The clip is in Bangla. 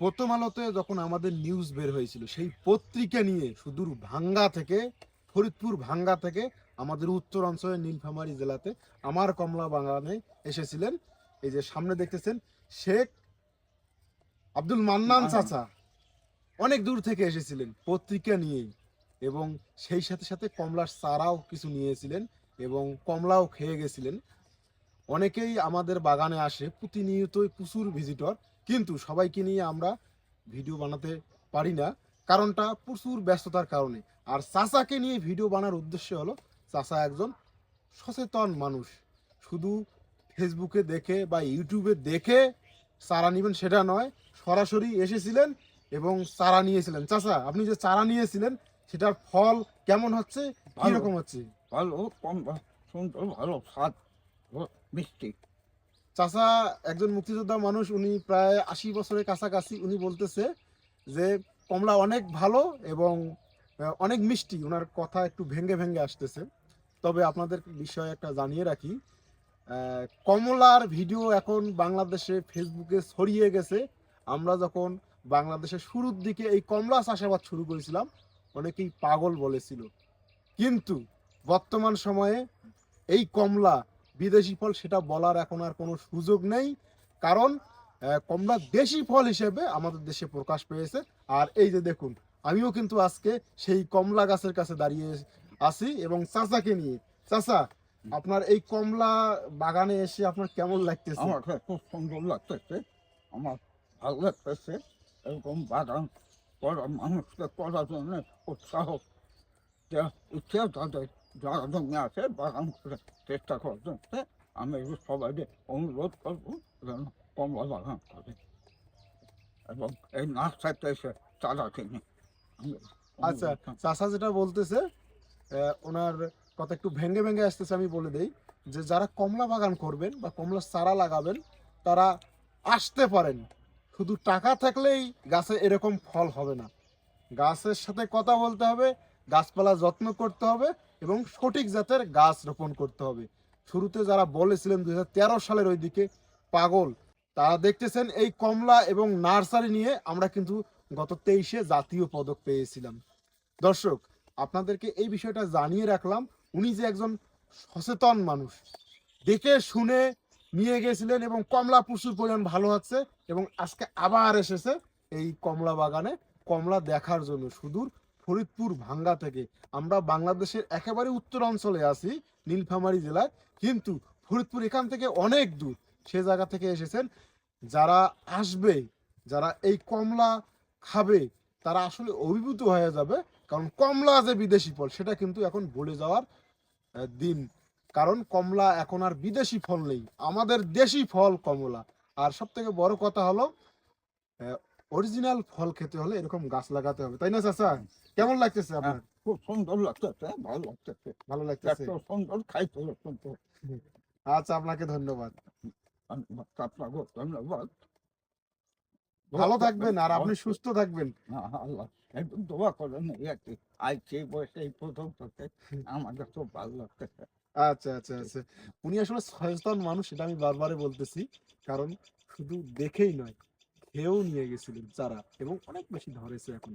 প্রথম আলোতে যখন আমাদের নিউজ বের হয়েছিল সেই পত্রিকা নিয়ে সুদূর ভাঙ্গা থেকে ফরিদপুর ভাঙ্গা থেকে আমাদের উত্তর অঞ্চলের নীলফামারী জেলাতে আমার কমলা বাগানে এসেছিলেন। এই যে সামনে দেখতেছেন শেখ আব্দুল মান্নান চাচা অনেক দূর থেকে এসেছিলেন পত্রিকা নিয়েই এবং সেই সাথে সাথে কমলার চারাও কিছু নিয়েছিলেন এবং কমলাও খেয়ে গেছিলেন। অনেকেই আমাদের বাগানে আসে প্রতিনিয়তই প্রচুর ভিজিটর কিন্তু সবাইকে নিয়ে আমরা ভিডিও বানাতে পারি না। কারণটা প্রচুর ব্যস্ততার কারণে। আর চাচাকে নিয়ে ভিডিও বানার উদ্দেশ্য হলো চাচা একজন সচেতন মানুষ। শুধু ফেসবুকে দেখে বা ইউটিউবে দেখে চারা নেবেন সেটা নয় সরাসরি এসেছিলেন এবং চারা নিয়েছিলেন। চাচা আপনি যে চারা নিয়েছিলেন সেটার ফল কেমন হচ্ছে। কীরকম হচ্ছে? ভালো কম সুন্দর ভালো স্বাদ। ও মিষ্টি। চাচা একজন মুক্তিযোদ্ধা মানুষ, উনি প্রায় আশি বছরের কাছাকাছি উনি বলতেছে যে, কমলা অনেক ভালো এবং অনেক মিষ্টি। ওনার কথা একটু ভেঙ্গে ভেঙ্গে আসতেছে। তবে আপনাদের বিষয়ে একটা জানিয়ে রাখি কমলার ভিডিও এখন বাংলাদেশে ফেসবুকে ছড়িয়ে গেছে। আমরা যখন বাংলাদেশের শুরুর দিকে এই কমলা চাষাবাদ শুরু করেছিলাম, অনেকেই পাগল বলেছিল। কিন্তু বর্তমান সময়ে এই কমলা বিদেশি ফল সেটা বলার এখন আর কোনো সুযোগ নেই। কারণ কমলা দেশি ফল হিসেবে আমাদের দেশে প্রকাশ পেয়েছে। আর এই যে দেখুন, আমিও কিন্তু আজকে সেই কমলা গাছের কাছে দাঁড়িয়ে আছি এবং চাচাকে নিয়ে। চাচা, আপনার এই কমলা বাগানে এসে আপনার কেমন লাগতেছে? আমার খুব সুন্দর লাগতেছে। আমার ভালো লাগতেছে। এরকম বাগান করা মানুষকে করার জন্য উৎসাহ ইচ্ছা তাদের যারা জমি আছে বাগান করে চেষ্টা করতেছে আমি সবাইকে অনুরোধ করব যেন কমলা বাগান করে এবং এই নার্সারিতে এসে চারা কিনে আচ্ছা করব। চাচা যেটা বলতেছে ওনার কথা একটু ভেঙ্গে ভেঙ্গে আসতেছে আমি বলে দেই যে যারা কমলা বাগান করবেন বা কমলা চারা লাগাবেন তারা আসতে পারেন শুধু টাকা থাকলেই গাছে এরকম ফল হবে না গাছের সাথে কথা বলতে হবে গাছপালা যত্ন করতে হবে এবং সঠিক জাতের গাছ রোপণ করতে হবে। শুরুতে যারা বলেছিলেন দুই হাজার তেরো সালের ওই দিকে পাগল, তারা দেখতেছেন এই কমলা এবং নার্সারি নিয়ে আমরা কিন্তু গত তেইশে জাতীয় পদক পেয়েছিলাম। দর্শক, আপনাদেরকে এই বিষয়টা জানিয়ে রাখলাম, উনি যে একজন সচেতন মানুষ, দেখে শুনে নিয়ে গেছিলেন এবং কমলা প্রচুর পরিমাণ ভালো হচ্ছে এবং আজকে আবার এসেছে এই কমলা বাগানে, কমলা দেখার জন্য সুদূর ফরিদপুর ভাঙ্গা থেকে। আমরা বাংলাদেশের একেবারে উত্তর অঞ্চলে আছি, নীলফামারী জেলায়। কিন্তু ফরিদপুর এখান থেকে অনেক দূর, সে জায়গা থেকে এসেছেন। যারা আসবে, যারা এই কমলা খাবে, তারা আসলে অভিভূত হয়ে যাবে। কারণ কমলা যে বিদেশি ফল, সেটা কিন্তু এখন ভুলে যাওয়ার দিন। কারণ কমলা এখন আর বিদেশি ফল নেই, আমাদের দেশি ফল কমলা। আর সব থেকে বড় কথা হলো অরিজিনাল ফল খেতে হলে এরকম গাছ লাগাতে হবে, তাই না, চাচা? কেমন লাগতেছে আপনার? খুব সুন্দর লাগতেছে ভালো লাগতেছে। ভালো লাগতেছে। এত সুন্দর খাইতে সুন্দর আচ্ছা আপনাকে ধন্যবাদ। আপনাকে ধন্যবাদ। ভালো থাকবেন আর আপনি সুস্থ থাকবেন। আল্লাহ দোয়া করেন বয়সে এই প্রথম থেকে আমাদের খুব ভালো লাগতেছে। আচ্ছা আচ্ছা আচ্ছা। উনি আসলে সচেতন মানুষ এটা আমি বারবারে বলতেছি। কারণ শুধু দেখেই নয় খেয়েও নিয়ে গেছিলেন যারা এবং অনেক বেশি ধরেছে এখন।